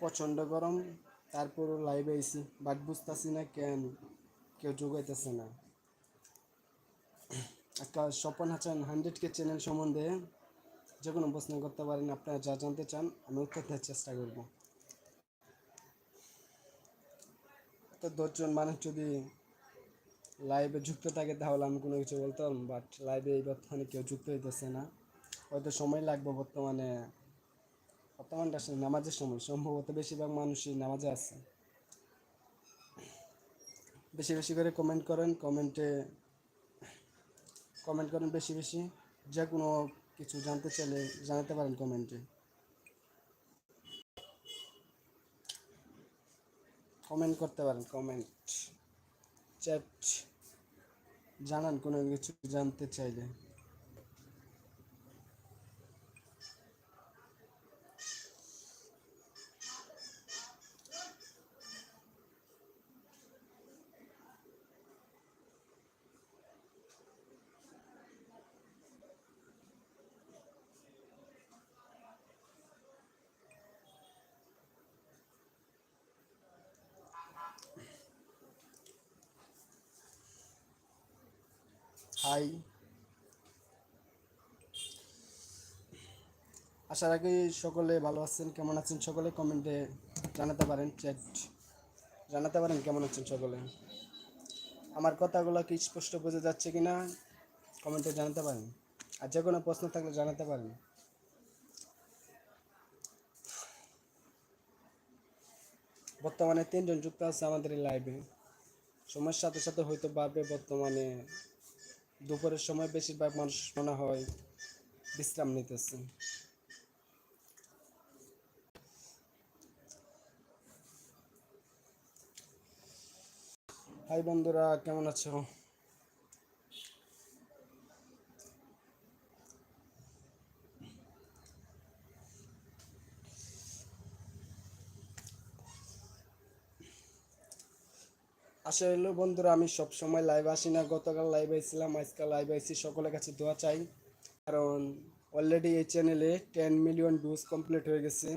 প্রচণ্ড গরম তারপরও লাইভে আইছি বাট বুঝতেছি না কেন, কেউ যোগাইতেছে না। একটা Swapan Hasan hundred K channel সম্বন্ধে যে কোনো প্রশ্ন করতে পারেন, আপনারা যা জানতে চান, আমি উত্তর দেওয়ার চেষ্টা করব। তো দশজন মানুষ যদি লাইভে যুক্ত থাকে, তাহলে আমি কোনো কিছু বলতাম বাট লাইভে এই বর্তমানে কেউ যুক্ত হইতেছে না। হয়তো সময় লাগবে বর্তমানে বর্তমানটা আসলে নামাজের সময় সম্ভবত বেশিরভাগ মানুষই নামাজে আছে। বেশি বেশি করে কমেন্ট করেন কমেন্টে কমেন্ট করেন বেশি বেশি। যে কোনো কিছু জানতে চাইলে জানাতে পারেন কমেন্টে কমেন্ট করতে পারেন কমেন্ট চ্যাট জানান কোনো কিছু জানতে চাইলে। হাই। আশা রাখি সকলে ভালো আছেন, কেমন আছেন সকলে? কমেন্টে জানাতে পারেন চ্যাট জানাতে পারেন, কেমন আছেন সকলে? আমার কথাগুলো কি স্পষ্ট বোঝা যাচ্ছে কি না কমেন্টে জানাতে পারেন। আর যে কোনো প্রশ্ন থাকলে জানাতে পারেন। বর্তমানে তিনজন যুক্ত আছে আমাদের লাইভে সময়ের সাথে সাথে হয়তো বাড়বে বর্তমানে দুপুরের সময় বেশিরভাগ মানুষ মনে হয় বিশ্রাম নিতেছে। হাই বন্ধুরা কেমন আছো? আসলে বন্ধুরা, আমি সব সময় লাইভ আসি না। গতকাল লাইভ আইছিলাম, আজকাল লাইভ আইছি। সকলের কাছে দোয়া চাই। কারণ অলরেডি এই চ্যানেলে টেন মিলিয়ন ভিউজ কমপ্লিট হয়ে গেছে।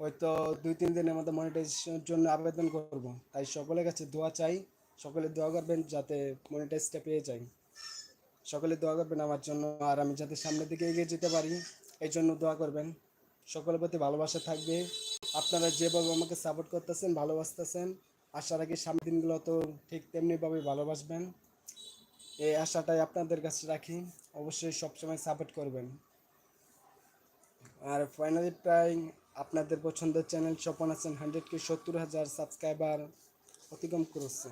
হয়তো দুই, তিন দিনের মধ্যে মনিটাইজেশনের জন্য আবেদন করব। তাই সকলের কাছে দোয়া চাই। সকলে দোয়া করবেন যাতে মনিটাইজটা পেয়ে যাই সকলে দোয়া করবেন আমার জন্য। আর আমি যাতে সামনের দিকে এগিয়ে যেতে পারি, এই জন্য দোয়া করবেন। সকলের প্রতি ভালোবাসা থাকবে। আপনারা যেভাবে আমাকে সাপোর্ট করতেছেন, ভালোবাসতেছেন আশা রাখি সামনের দিনগুলো তো ঠিক তেমনিভাবে ভালোবাসবেন। এই আশাটাই আপনাদের কাছে রাখি। অবশ্যই সবসময় সাপোর্ট করবেন। আর ফাইনালি প্রায় আপনাদের পছন্দের চ্যানেল স্বপন আছেন হান্ড্রেড কে সত্তর হাজার সাবস্ক্রাইবার অতিক্রম করেছে।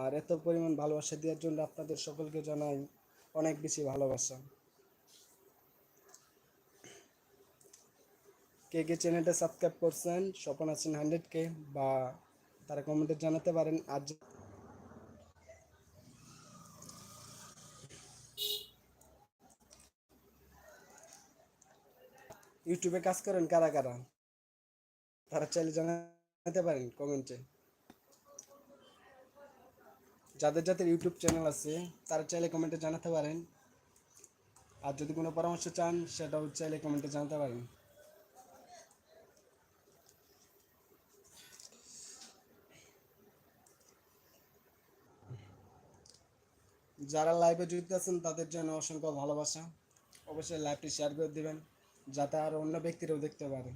আর এত পরিমাণ ভালোবাসা দেওয়ার জন্য আপনাদের সকলকে জানাই অনেক বেশি ভালোবাসা। কে কে চ্যানেলটা সাবস্ক্রাইব করছেন, স্বপন আছেন হান্ড্রেড কে বা তারা কমেন্টে জানাতে পারেন। যে- ইউটিউবে কাজ করেন কারা কারা? তারা চাইলে জানাতে পারেন কমেন্টে যাদের যাদের ইউটিউব চ্যানেল আছে, তারা চাইলে কমেন্টে জানাতে পারেন। আর যদি কোনো পরামর্শ চান, সেটাও চাইলে কমেন্টে জানাতে পারেন। যারা লাইভে যুক্ত আছেন, তাদের জন্য অসংখ্য ভালোবাসা। অবশ্যই লাইভটি শেয়ার করে দিবেন, যাতে আর অন্য ব্যক্তিরাও দেখতে পারে।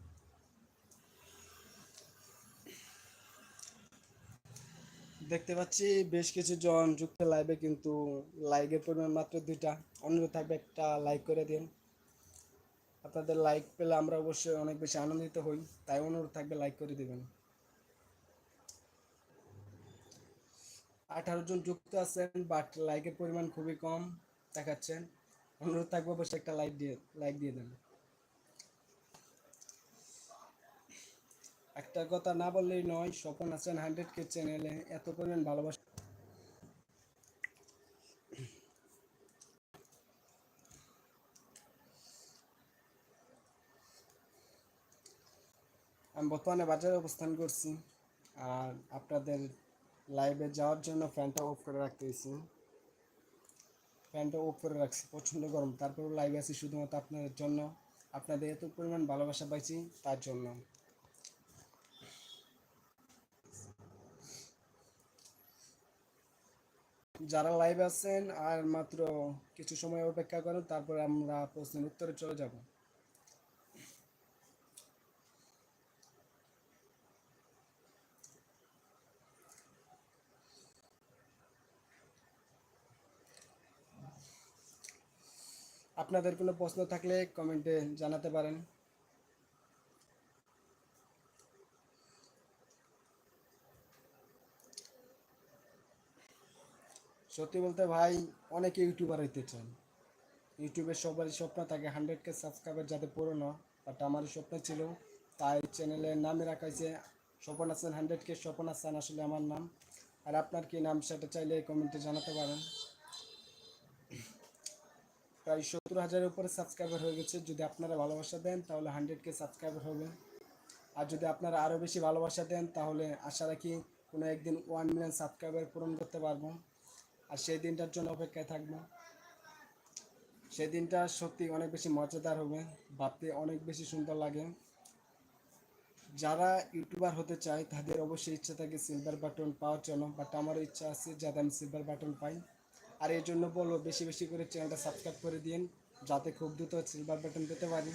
দেখতে পাচ্ছি বেশ কিছু জন যুক্ত লাইভে কিন্তু লাইকের পরিমাণ মাত্র দুইটা। অনুরোধ থাকবে একটা লাইক করে দিন। আপনাদের লাইক পেলে আমরা অবশ্যই অনেক বেশি আনন্দিত হই, তাই অনুরোধ থাকবে লাইক করে দিবেন। আঠারো জন যুক্ত আছেন বাট লাইকের পরিমাণ খুবই কম দেখাচ্ছেন। অনুরোধ থাকবে অবশ্যই একটা লাইক দিয়ে লাইক দিয়ে দেন। একটা কথা না বললেই নয়, স্বপন আছেন হান্ড্রেড কে চ্যানেলে এত পরিমাণ ভালোবাসা। আমি বর্তমানে বাজারে অবস্থান করছি, আর আপনাদের লাইভে যাওয়ার জন্য ফ্যানটা অফ করে রাখতেছি। ফ্যানটা অফ করে রাখছি, প্রচণ্ড গরম। তারপরেও লাইভে আছি শুধুমাত্র আপনাদের জন্য। আপনাদের এত পরিমাণ ভালোবাসা পাইছি তার জন্য। যারা লাইভ আছেন, আর মাত্র কিছু সময় অপেক্ষা করেন, তারপরে আমরা প্রশ্নের উত্তরে চলে যাব। আপনাদের কোনো প্রশ্ন থাকলে কমেন্টে জানাতে পারেন। সত্যি বলতে ভাই, অনেকে ইউটিউবার হইতে চান। ইউটিউবে সবারই স্বপ্ন থাকে হান্ড্রেড কে সাবস্ক্রাইবার যাতে হয় বাট আমারও স্বপ্ন ছিল। তাই চ্যানেলের নামে রাখা হয়েছে, স্বপন হাসান হান্ড্রেড কে স্বপন হাসান আসলে আমার নাম। আর আপনার কি নাম সেটা চাইলে কমেন্টে জানাতে পারেন। প্রায় সত্তর হাজারের উপরে সাবস্ক্রাইবার হয়ে গেছে। যদি আপনারা ভালোবাসা দেন, তাহলে হান্ড্রেড কে সাবস্ক্রাইবার হবে। আর যদি আপনারা আরও বেশি ভালোবাসা দেন, তাহলে আশা রাখি কোনো একদিন ওয়ান মিলিয়ন সাবস্ক্রাইবার পূরণ করতে পারব। আর সেই দিনটার জন্য অপেক্ষায় থাকব। সেই দিনটা সত্যি অনেক বেশি মজাদার হবে, ভাবতে অনেক বেশি সুন্দর লাগে। যারা ইউটিউবার হতে চায়, তাদের অবশ্যই ইচ্ছা থাকে সিলভার বাটন পাওয়ার জন্য বাট আমারও ইচ্ছা আছে যাতে আমি সিলভার বাটন পাই। আর এর জন্য বলব বেশি বেশি করে চ্যানেলটা সাবস্ক্রাইব করে দিন যাতে খুব দ্রুত সিলভার বাটন পেতে পারি।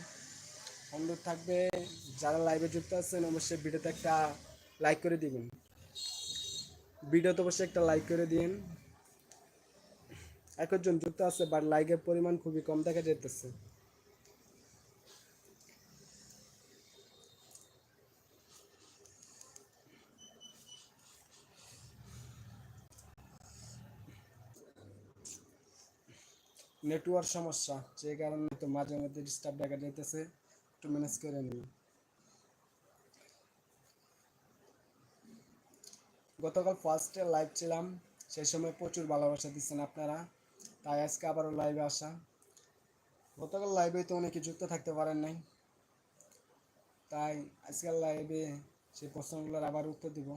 অনুরোধ থাকবে, যারা লাইভে যুক্ত আছেন, অবশ্যই ভিডিওতে একটা লাইক করে দিবেন। ভিডিওতে অবশ্যই একটা লাইক করে দিন একজন যুক্ত আছে বাট লাইকের পরিমাণ খুবই কম দেখা যেতেছে নেটওয়ার্ক সমস্যা, যে কারণে তো মাঝে মধ্যে ডিস্টার্ব দেখা যাইতেছে, একটু ম্যানেজ করে নিন। গতকাল ফার্স্টে লাইভ ছিলাম সেই সময় প্রচুর ভালোবাসা দিচ্ছেন আপনারা, তাই আজকে আবারও লাইভে আসা। গতকাল লাইভে তো অনেকে যুক্ত থাকতে পারেন নাই, তাই আজকাল লাইভে সেই প্রশ্নগুলোর আবার উত্তর দিব।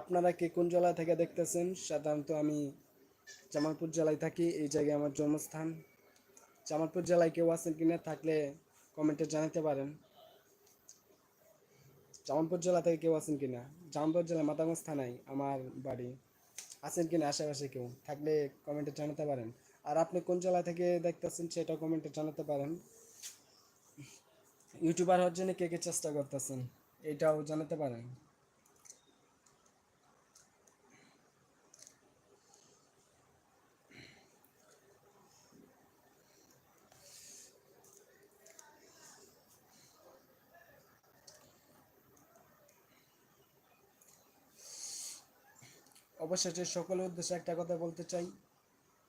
আপনারা কে কোন জেলা থেকে দেখতেছেন? সাধারণত আমি জামালপুর জেলায় থাকি, এই জায়গায় আমার জন্মস্থান। জামালপুর জেলায় কেউ আছেন কিনা থাকলে কমেন্টে জানাতে পারেন। জামালপুর জেলা থেকে কেউ আছেন কিনা জামালপুর জেলা মাতাগঞ্জ থানায় আমার বাড়ি। আছেন কিনা আশেপাশে কেউ? থাকলে কমেন্টে জানাতে পারেন। আর আপনি কোন জেলা থেকে দেখতেছেন সেটা কমেন্টে জানাতে পারেন। ইউটিউবার হওয়ার জন্য কে কে চেষ্টা করতেছেন, এটাও জানাতে পারেন। অবশেষে সকলের উদ্দেশ্যে একটা কথা বলতে চাই।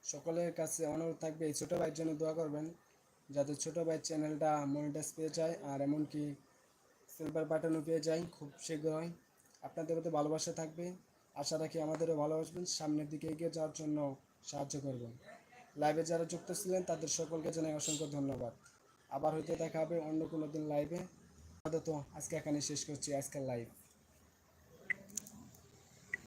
সকলের কাছে অনুরোধ থাকবে, এই ছোটো ভাইয়ের জন্য দোয়া করবেন যাতে ছোটো ভাইয়ের চ্যানেলটা মনিটাইজ পেয়ে যায় আর এমনকি সিলভার বাটনও পেয়ে যায় খুব শীঘ্রই। আপনাদের প্রতি ভালোবাসা থাকবে। আশা রাখি আমাদেরও ভালোবাসবেন। সামনের দিকে এগিয়ে যাওয়ার জন্য সাহায্য করবেন। লাইভে যারা যুক্ত ছিলেন, তাদের সকলকে জানাই অসংখ্য ধন্যবাদ। আবার হয়তো দেখা হবে অন্য কোনো দিন লাইভে আপাতত আজকে এখানে শেষ করছি। আজকের লাইভ